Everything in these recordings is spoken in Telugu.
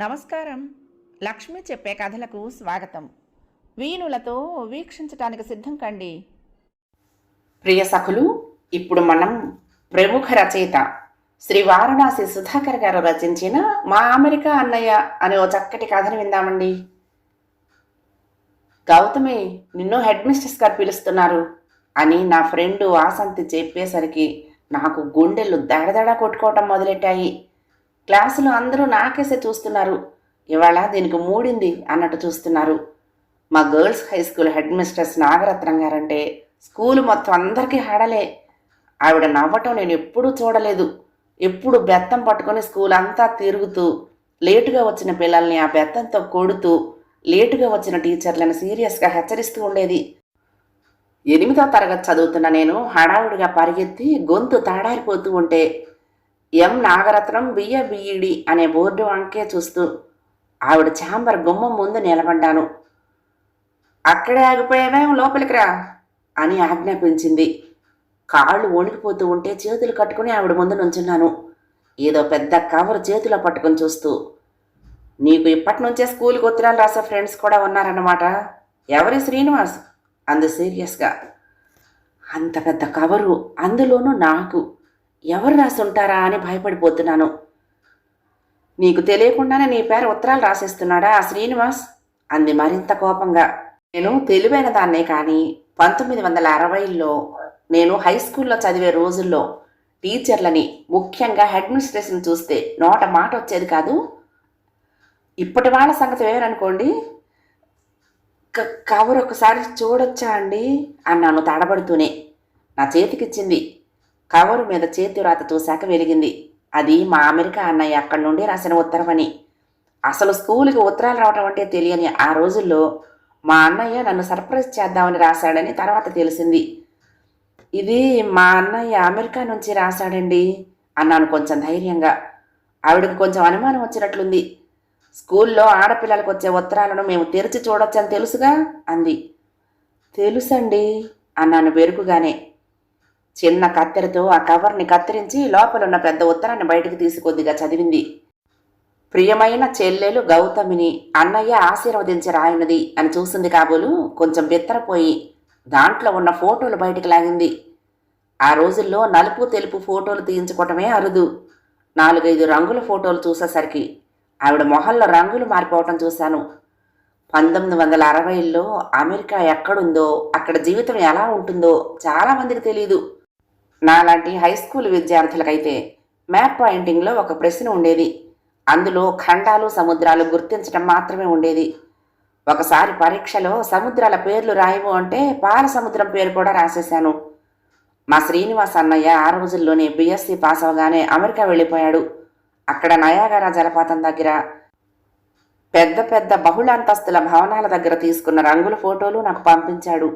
నమస్కారం. లక్ష్మి చెప్పే కథలకు స్వాగతం. వీణులతో వీక్షించటానికి సిద్ధం కండి. ప్రియ సఖులు ఇప్పుడు మనం ప్రముఖ రచయిత శ్రీ వారణాసి సుధాకర్ గారు రచించిన మా అమెరికా అన్నయ్య అనే ఓ చక్కటి కథను విందామండి. గౌతమి నిన్ను హెడ్ మిస్టర్స్ గారు పిలుస్తున్నారు అని నా ఫ్రెండ్ వాసంతి చెప్పేసరికి నాకు గుండెలు దడదడ కొట్టుకోవటం మొదలెట్టాయి. క్లాసులో అందరూ నాకేసే చూస్తున్నారు. ఇవాళ దీనికి మూడింది అన్నట్టు చూస్తున్నారు. మా girls high school headmistress Nagaratnam guarantee school మొత్తం అందరికీ హడలే. ఆవిడ నవ్వటం నేను ఎప్పుడూ చూడలేదు. ఎప్పుడు బెత్తం పట్టుకొని స్కూల్ అంతా తిరుగుతూ లేటుగా వచ్చిన పిల్లల్ని ఆ బెత్తంతో కొడుతూ లేటుగా వచ్చిన టీచర్లను సీరియస్గా హెచ్చరిస్తూ ఉండేది. ఎనిమిదో తరగతి చదువుతున్న నేను హడావుడిగా పరిగెత్తి గొంతు తాడారిపోతూ ఉంటే ఎం నాగరత్నం బిఏబిఈడి అనే బోర్డు వంకే చూస్తూ ఆవిడ ఛాంబర్ గుమ్మం ముందు నిలబడ్డాను. అక్కడే ఆగిపోయావేం లోపలికి రా అని ఆజ్ఞాపించింది. కాళ్ళు వణికిపోతూ ఉంటే చేతులు కట్టుకుని ఆవిడ ముందు నుంచున్నాను. ఏదో పెద్ద కవర్ చేతిలో పట్టుకొని చూస్తూ నీకు ఇప్పటి నుంచే స్కూల్కి ఉత్తరాలు రాసే ఫ్రెండ్స్ కూడా ఉన్నారన్నమాట. ఎవరి శ్రీనివాస్? అంది సీరియస్గా. అంత పెద్ద కవరు అందులోనూ నాకు. ఎవరు రాసుంటారా అని భయపడిపోతున్నాను. నీకు తెలియకుండానే నీ పేరు ఉత్తరాలు రాసేస్తున్నాడా ఆ శ్రీనివాస్? అంది మరింత కోపంగా. నేను తెలివైన దాన్నే కానీ పంతొమ్మిది వందల అరవైలో నేను హై స్కూల్లో చదివే రోజుల్లో టీచర్లని ముఖ్యంగా హెడ్మినిస్ట్రేషన్ చూస్తే నోట మాట వచ్చేది కాదు. ఇప్పటి వాళ్ళ సంగతి వేరనుకోండి. క- కవర్ ఒకసారి చూడొచ్చా అండి? అన్నాను తడబడుతూనే. నా చేతికిచ్చింది కవరు మీద చేతి రాత చూశాక వెలిగింది. అది మా అమెరికా అన్నయ్య అక్కడి నుండి రాసిన ఉత్తరమని. అసలు స్కూల్కి ఉత్తరాలు రావటం అంటే తెలియని ఆ రోజుల్లో మా అన్నయ్య నన్ను సర్ప్రైజ్ చేద్దామని రాశాడని తర్వాత తెలిసింది. ఇది మా అన్నయ్య అమెరికా నుంచి రాశాడండి అన్నాను కొంచెం ధైర్యంగా. ఆవిడకి కొంచెం అనుమానం వచ్చినట్లుంది. స్కూల్లో ఆడపిల్లలకు వచ్చే ఉత్తరాలను మేము తెరిచి చూడొచ్చని తెలుసుగా? అంది. తెలుసండి అన్నాను బెరుకుగానే చిన్న కత్తెరతో ఆ కవర్ని కత్తిరించి లోపల ఉన్న పెద్ద ఉత్తరాన్ని బయటికి తీసి కొద్దిగా చదివింది. ప్రియమైన చెల్లెలు గౌతమిని అన్నయ్య ఆశీర్వదించి రాయినది అని చూసింది కాబోలు కొంచెం బిత్తరపోయి దాంట్లో ఉన్న ఫోటోలు బయటికి లాగింది. ఆ రోజుల్లో నలుపు తెలుపు ఫోటోలు తీయించుకోవటమే అరుదు. నాలుగైదు రంగుల ఫోటోలు చూసేసరికి ఆవిడ మొహల్లో రంగులు మారిపోవటం చూశాను. పంతొమ్మిది వందల అరవైలో అమెరికా ఎక్కడుందో అక్కడ జీవితం ఎలా ఉంటుందో చాలామందికి తెలియదు నాలాంటి హై స్కూల్ విద్యార్థులకైతే మ్యాప్ పాయింటింగ్లో ఒక ప్రశ్న ఉండేది. అందులో ఖండాలు సముద్రాలు గుర్తించడం మాత్రమే ఉండేది. ఒకసారి పరీక్షలో సముద్రాల పేర్లు రాయము అంటే పాల సముద్రం పేరు కూడా రాసేశాను. మా శ్రీనివాస్ అన్నయ్య ఆ రోజుల్లోనే బీఎస్సీ పాస్ అవగానే అమెరికా వెళ్ళిపోయాడు. అక్కడ నయాగరా జలపాతం దగ్గర పెద్ద పెద్ద బహుళాంతస్తుల భవనాల దగ్గర తీసుకున్న రంగుల ఫోటోలు నాకు పంపించాడు.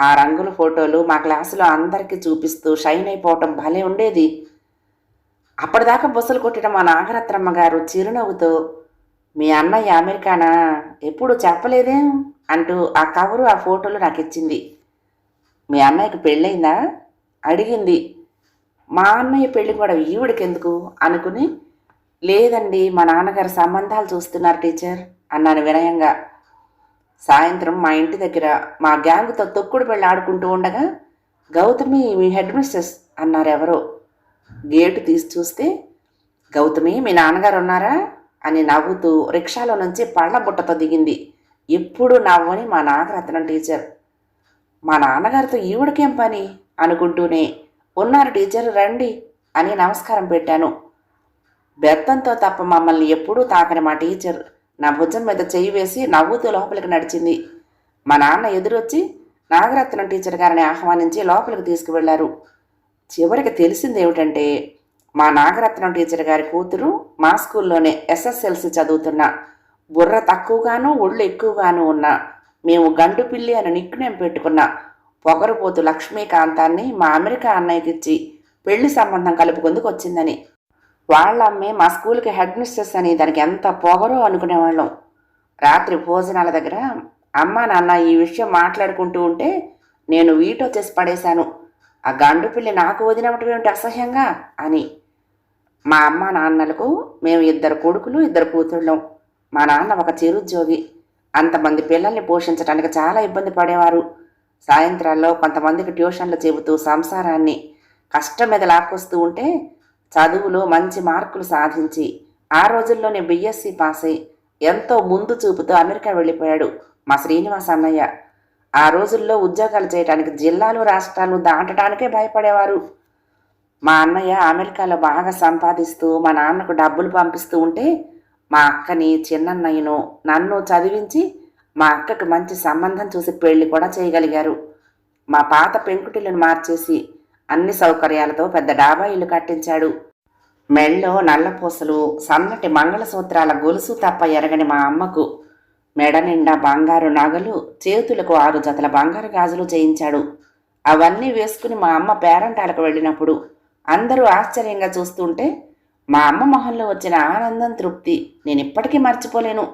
ఆ రంగుల ఫోటోలు మా క్లాసులో అందరికీ చూపిస్తూ షైన్ అయిపోవటం భలే ఉండేది. అప్పటిదాకా బుసలు కొట్టడం మా నాగరత్నమ్మ గారు చిరునవ్వుతో మీ అన్నయ్య అమెరికానా? ఎప్పుడు చెప్పలేదేం? అంటూ ఆ కవరు ఆ ఫోటోలు నాకు ఇచ్చింది మీ అన్నయ్యకి పెళ్ళయిందా? అడిగింది. మా అన్నయ్య పెళ్ళి కూడా ఈవిడికెందుకు? అనుకుని లేదండి మా నాన్నగారు సంబంధాలు చూస్తున్నారు టీచర్ అన్నాను వినయంగా. సాయంత్రం మా ఇంటి దగ్గర మా గ్యాంగ్తో తొక్కుడు పెళ్ళి ఆడుకుంటూ ఉండగా గౌతమి మీ హెడ్ మిస్టర్స్ అన్నారెవరో గేటు తీసి చూస్తే గౌతమి మీ నాన్నగారు ఉన్నారా? అని నవ్వుతూ రిక్షాలో నుంచి పళ్ళ బుట్టతో దిగింది. ఎప్పుడు నవ్వని మా నాగరత్నం టీచర్. మా నాన్నగారితో ఈవిడకేం పని? అనుకుంటూనే ఉన్నారు టీచర్ రండి అని నమస్కారం పెట్టాను. బెత్తంతో తప్ప మమ్మల్ని ఎప్పుడూ తాకని మా టీచర్ నా భుజం మీద చెయ్యి వేసి నవ్వుతూ లోపలికి నడిచింది. మా నాన్న ఎదురొచ్చి నాగరత్నం టీచర్ గారిని ఆహ్వానించి లోపలికి తీసుకువెళ్ళారు. చివరికి తెలిసింది ఏమిటంటే మా నాగరత్నం టీచర్ గారి కూతురు మా స్కూల్లోనే ఎస్ఎస్ఎల్సి చదువుతున్న బుర్ర తక్కువగాను ఒళ్ళు ఎక్కువగాను ఉన్న మేము గండు పిల్లి అని నిక్నేం పెట్టుకున్న పొగరుపోతు లక్ష్మీకాంతాన్ని మా అమెరికా అన్నయ్యకిచ్చి పెళ్ళి సంబంధం కలుపుకుందుకు వచ్చిందని వాళ్ళ అమ్మే మా స్కూల్కి హెడ్ మిస్ట్రెస్ అని దానికి ఎంత పొగరో అనుకునేవాళ్ళం. రాత్రి భోజనాల దగ్గర అమ్మ నాన్న ఈ విషయం మాట్లాడుకుంటూ ఉంటే నేను వీటో చేసి పడేశాను. ఆ గండు పిల్లి నాకు వదినవటం ఏమిటి అసహ్యంగా? అని. మా అమ్మ నాన్నలకు మేము ఇద్దరు కొడుకులు ఇద్దరు కూతుళ్ళం. మా నాన్న ఒక చిరుద్యోగి అంతమంది పిల్లల్ని పోషించడానికి చాలా ఇబ్బంది పడేవారు. సాయంత్రాల్లో కొంతమందికి ట్యూషన్లు చెబుతూ సంసారాన్ని కష్టం మీద లాక్కొస్తూ ఉంటే చదువులో మంచి మార్కులు సాధించి ఆ రోజుల్లోనే బిఎస్సి పాస్ అయి ఎంతో ముందు చూపుతూ అమెరికా వెళ్ళిపోయాడు మా శ్రీనివాస్ అన్నయ్య. ఆ రోజుల్లో ఉద్యోగాలు చేయడానికి జిల్లాలు రాష్ట్రాలు దాటడానికే భయపడేవారు. మా అన్నయ్య అమెరికాలో బాగా సంపాదిస్తూ మా నాన్నకు డబ్బులు పంపిస్తూ ఉంటే మా అక్కని చిన్నన్నయ్యను నన్ను చదివించి మా అక్కకి మంచి సంబంధం చూసి పెళ్ళి కూడా చేయగలిగారు. మా పాత పెంకుటిల్లును మార్చేసి అన్ని సౌకర్యాలతో పెద్ద డాబా ఇల్లు కట్టించాడు. మెళ్ళో నల్లపూసలు సన్నటి మంగళసూత్రాల గొలుసు తప్ప ఎరగని మా అమ్మకు. మెడ నిండా బంగారు నగలు చేతులకు ఆరు జతల బంగారు గాజులు చేయించాడు. అవన్నీ వేసుకుని మా అమ్మ పేరంటాలకు వెళ్ళినప్పుడు అందరూ ఆశ్చర్యంగా చూస్తుంటే మా అమ్మ మొహంలో వచ్చిన ఆనందం తృప్తి నేను ఇప్పటికీ మర్చిపోలేను.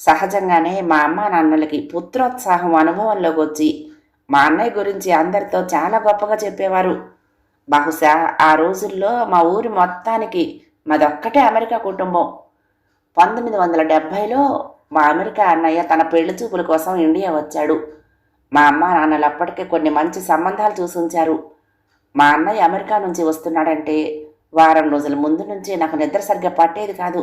సహజంగానే మా అమ్మ నాన్నలకి పుత్రోత్సాహం అనుభవంలోకి వచ్చి మా అన్నయ్య గురించి అందరితో చాలా గొప్పగా చెప్పేవారు. బహుశా ఆ రోజుల్లో మా ఊరి మొత్తానికి మాదొక్కటే అమెరికా కుటుంబం. పంతొమ్మిది వందల డెబ్భైలో మా అమెరికా అన్నయ్య తన పెళ్ళి చూపుల కోసం ఇండియా వచ్చాడు. మా అమ్మ నాన్నలు అప్పటికే కొన్ని మంచి సంబంధాలు చూసి ఉంచారు మా అన్నయ్య అమెరికా నుంచి వస్తున్నాడంటే వారం రోజుల ముందు నుంచి నాకు నిద్ర సరిగ్గా పట్టేది కాదు.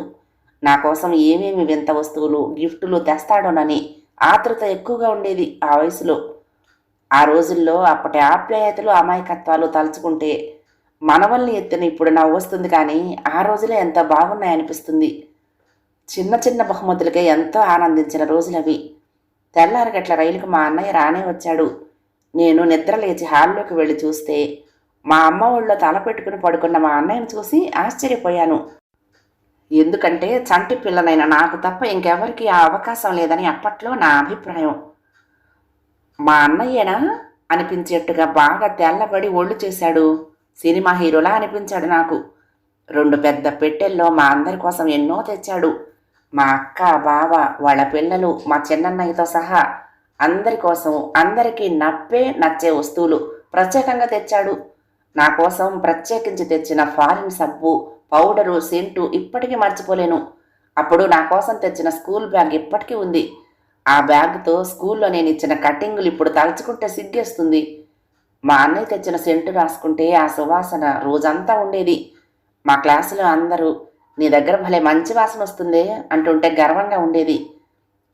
నా కోసం ఏమేమి వింత వస్తువులు గిఫ్టులు తెస్తాడోనని ఆతృత ఎక్కువగా ఉండేది ఆ వయసులో. ఆ రోజుల్లో అప్పటి ఆప్యాయతలు అమాయకత్వాలు తలుచుకుంటే మనవల్ని ఎత్తిన ఇప్పుడు నవ్వు వస్తుంది కానీ ఆ రోజులే ఎంత బాగున్నాయనిపిస్తుంది చిన్న చిన్న బహుమతులకే ఎంతో ఆనందించిన రోజులవి. తెల్లారగట్ల రైలుకు మా అన్నయ్య రానే వచ్చాడు. నేను నిద్ర లేచి హాల్లోకి వెళ్ళి చూస్తే మా అమ్మ ఒళ్ళో తల పెట్టుకుని పడుకున్న మా అన్నయ్యను చూసి ఆశ్చర్యపోయాను. ఎందుకంటే చంటి పిల్లనైన నాకు తప్ప ఇంకెవరికి ఆ అవకాశం లేదని అప్పట్లో నా అభిప్రాయం. మా అన్నయ్యనా? అనిపించేట్టుగా బాగా తెల్లబడి ఒళ్ళు చేశాడు. సినిమా హీరోలా అనిపించాడు నాకు. రెండు పెద్ద పెట్టెల్లో మా అందరి కోసం ఎన్నో తెచ్చాడు. మా అక్క బావ వాళ్ళ పిల్లలు మా చిన్నన్నయ్యతో సహా అందరి కోసం అందరికీ నప్పే నచ్చే వస్తువులు ప్రత్యేకంగా తెచ్చాడు. నా కోసం ప్రత్యేకించి తెచ్చిన ఫారిన్ సబ్బు పౌడరు సెంటు ఇప్పటికీ మర్చిపోలేను. అప్పుడు నా కోసం తెచ్చిన స్కూల్ బ్యాగ్ ఇప్పటికీ ఉంది. ఆ బ్యాగ్తో స్కూల్లో నేను ఇచ్చిన కటింగులు ఇప్పుడు తలుచుకుంటే సిగ్గేస్తుంది. మా అన్నయ్య తెచ్చిన సెంటు రాసుకుంటే ఆ సువాసన రోజంతా ఉండేది. మా క్లాసులో అందరూ నీ దగ్గర భలే మంచి వాసన వస్తుంది అంటుంటే గర్వంగా ఉండేది.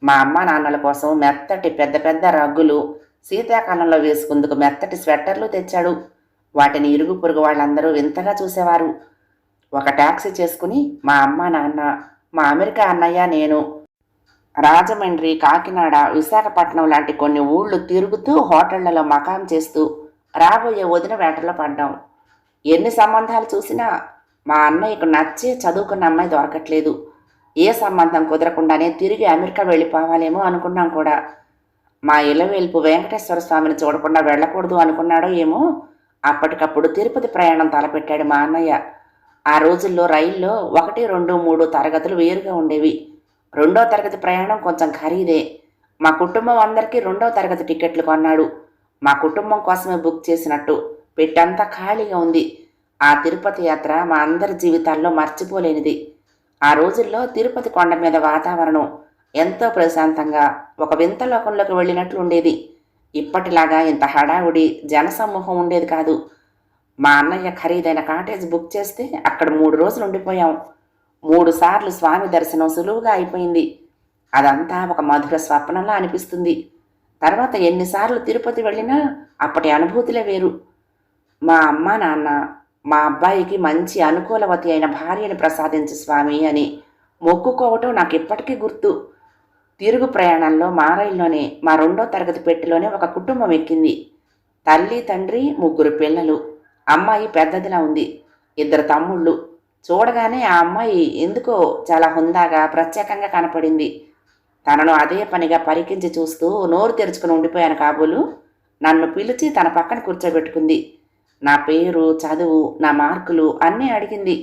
మా అమ్మ నాన్నల కోసం మెత్తటి పెద్ద పెద్ద రగ్గులు శీతాకాలంలో వేసుకుందుకు మెత్తటి స్వెట్టర్లు తెచ్చాడు. వాటిని ఇరుగు పొరుగు వాళ్ళందరూ వింతగా చూసేవారు. ఒక ట్యాక్సీ చేసుకుని మా అమ్మ నాన్న మా అమెరికా అన్నయ్య నేను రాజమండ్రి కాకినాడ విశాఖపట్నం లాంటి కొన్ని ఊళ్ళు తిరుగుతూ హోటళ్ళలో మకాం చేస్తూ రాబోయే వదిన వేటలో పడ్డాం. ఎన్ని సంబంధాలు చూసినా మా అన్నయ్యకు నచ్చే చదువుకున్న అమ్మాయి దొరకట్లేదు. ఏ సంబంధం కుదరకుండానే తిరిగి అమెరికా వెళ్ళిపోవాలేమో అనుకున్నాం కూడా. మా ఇలవేల్పు వెంకటేశ్వర స్వామిని చూడకుండా వెళ్ళకూడదు అనుకున్నాడో ఏమో అప్పటికప్పుడు తిరుపతి ప్రయాణం తలపెట్టాడు మా అన్నయ్య. ఆ రోజుల్లో రైల్లో ఒకటి రెండు మూడు తరగతులు వేరుగా ఉండేవి. రెండో తరగతి ప్రయాణం కొంచెం ఖరీదే. మా కుటుంబం అందరికీ రెండో తరగతి టికెట్లు కొన్నాడు. మా కుటుంబం కోసమే బుక్ చేసినట్టు. పెట్టంతా ఖాళీగా ఉంది. ఆ తిరుపతి యాత్ర మా అందరి జీవితాల్లో మర్చిపోలేనిది. ఆ రోజుల్లో తిరుపతి కొండ మీద వాతావరణం ఎంతో ప్రశాంతంగా ఒక వింత లోకంలోకి వెళ్ళినట్లు ఉండేది. ఇప్పటిలాగా ఇంత హడావుడి జనసమూహం ఉండేది కాదు. మా అన్నయ్య ఖరీదైన కాటేజ్ బుక్ చేస్తే అక్కడ మూడు రోజులు ఉండిపోయాం. మూడుసార్లు స్వామి దర్శనం సులువుగా అయిపోయింది. అదంతా ఒక మధుర స్వప్నంలా అనిపిస్తుంది. తర్వాత ఎన్నిసార్లు తిరుపతి వెళ్ళినా అప్పటి అనుభూతులే వేరు. మా అమ్మ నాన్న మా అబ్బాయికి మంచి అనుకూలవతి అయిన భార్యను ప్రసాదించు స్వామి అని మొక్కుకోవటం నాకు ఇప్పటికీ గుర్తు. తిరుగు ప్రయాణంలో మారైల్లోనే మా రెండో తరగతి పెట్టెలోనే ఒక కుటుంబం ఎక్కింది. తల్లి తండ్రి ముగ్గురు పిల్లలు. అమ్మాయి పెద్దదిలా ఉంది. ఇద్దరు తమ్ముళ్ళు. చూడగానే ఆ అమ్మాయి ఎందుకో చాలా హుందాగా ప్రత్యేకంగా కనపడింది. తనను అదే పనిగా పరికించి చూస్తూ నోరు తెరుచుకుని ఉండిపోయాను కాబోలు. నన్ను పిలిచి తన పక్కన కూర్చోబెట్టుకుంది. నా పేరు చదువు నా మార్కులు అన్నీ అడిగింది.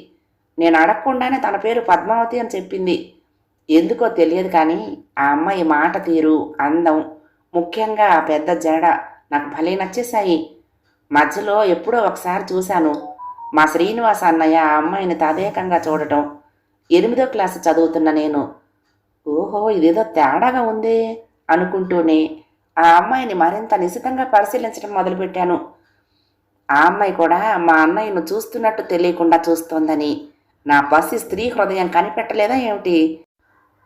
నేను అడగకుండానే తన పేరు పద్మావతి అని చెప్పింది. ఎందుకో తెలియదు కానీ ఆ అమ్మాయి మాట తీరు అందం ముఖ్యంగా ఆ పెద్ద జడ నాకు భలే నచ్చేశాయి. మధ్యలో ఎప్పుడో ఒకసారి చూశాను. మా శ్రీనివాస అన్నయ్య ఆ అమ్మాయిని తదేకంగా చూడటం. ఎనిమిదో క్లాసు చదువుతున్న నేను. ఓహో ఇదేదో తేడాగా ఉంది అనుకుంటూనే ఆ అమ్మాయిని మరింత నిశితంగా పరిశీలించడం మొదలుపెట్టాను. ఆ అమ్మాయి కూడా మా అన్నయ్యను చూస్తున్నట్టు తెలియకుండా చూస్తోందని. నా పసి స్త్రీ హృదయం కనిపెట్టలేదా ఏమిటి?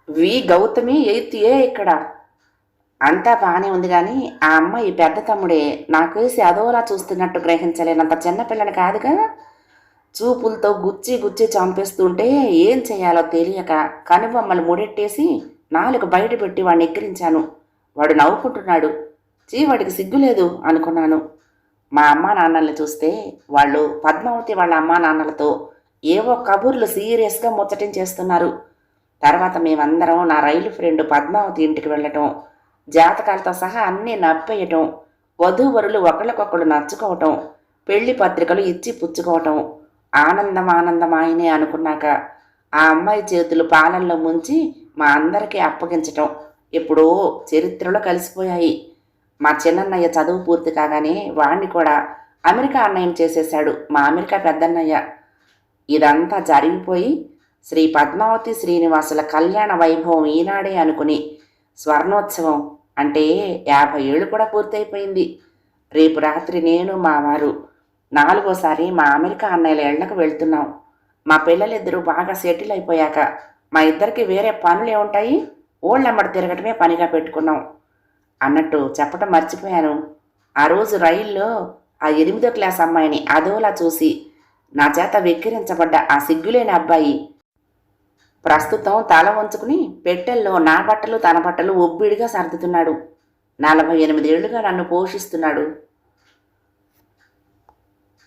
వి గౌతమి ఎయిత్ ఏ ఇక్కడ? అంతా బాగానే ఉంది కానీ ఆ అమ్మాయి పెద్ద తమ్ముడే. నాకేసి అదోలా చూస్తున్నట్టు గ్రహించలేనంత చిన్నపిల్లని కాదుగా? చూపులతో గుచ్చి గుచ్చి చంపేస్తుంటే ఏం చేయాలో తెలియక కనుబొమ్మలు ముడెట్టేసి నాలుగు బయట పెట్టి వాడిని ఎక్కిరించాను. వాడు నవ్వుకుంటున్నాడు. చీ వాడికి సిగ్గులేదు అనుకున్నాను. మా అమ్మా నాన్నల్ని చూస్తే వాళ్ళు పద్మావతి వాళ్ళ అమ్మా నాన్నలతో ఏవో కబుర్లు సీరియస్గా ముచ్చటించేస్తున్నారు తర్వాత మేమందరం నా రైలు ఫ్రెండ్ పద్మావతి ఇంటికి వెళ్ళటం జాతకాలతో సహా అన్నీ నప్పేయటం వధూవరులు ఒకళ్ళకొకళ్ళు నచ్చుకోవటం పెళ్ళి పత్రికలు ఇచ్చి పుచ్చుకోవటం ఆనందం ఆనందమాయనే అనుకున్నాక ఆ అమ్మాయి చేతులు పాలల్లో ముంచి మా అందరికీ అప్పగించటం. ఎప్పుడో చరిత్రలో కలిసిపోయాయి. మా చిన్నన్నయ్య చదువు పూర్తి కాగానే వాణ్ణి కూడా అమెరికా అన్నయం చేసేశాడు. మా అమెరికా పెద్దన్నయ్య. ఇదంతా జరిగిపోయి శ్రీ పద్మావతి శ్రీనివాసుల కళ్యాణ వైభవం ఈనాడే అనుకుని స్వర్ణోత్సవం అంటే యాభై ఏళ్ళు కూడా పూర్తయిపోయింది. రేపు రాత్రి నేను మా వారు నాలుగోసారి మా అమెరికా అన్నయ్యల ఇళ్ళకు వెళ్తున్నాం. మా పిల్లలిద్దరూ బాగా సెటిల్ అయిపోయాక మా ఇద్దరికి వేరే పనులు ఏముంటాయి ఓళ్ళమ్మడి తిరగటమే పనిగా పెట్టుకున్నాం. అన్నట్టు చెప్పటం మర్చిపోయాను. ఆ రోజు రైల్లో ఆ ఎనిమిదో క్లాస్ అమ్మాయిని అదోలా చూసి నా చేత వెక్కిరించబడ్డ ఆ సిగ్గులేని అబ్బాయి ప్రస్తుతం తల వంచుకుని పెట్టెల్లో నా బట్టలు తన బట్టలు ఒబ్బిడిగా సర్దుతున్నాడు. నలభై ఎనిమిదేళ్ళుగా నన్ను పోషిస్తున్నాడు.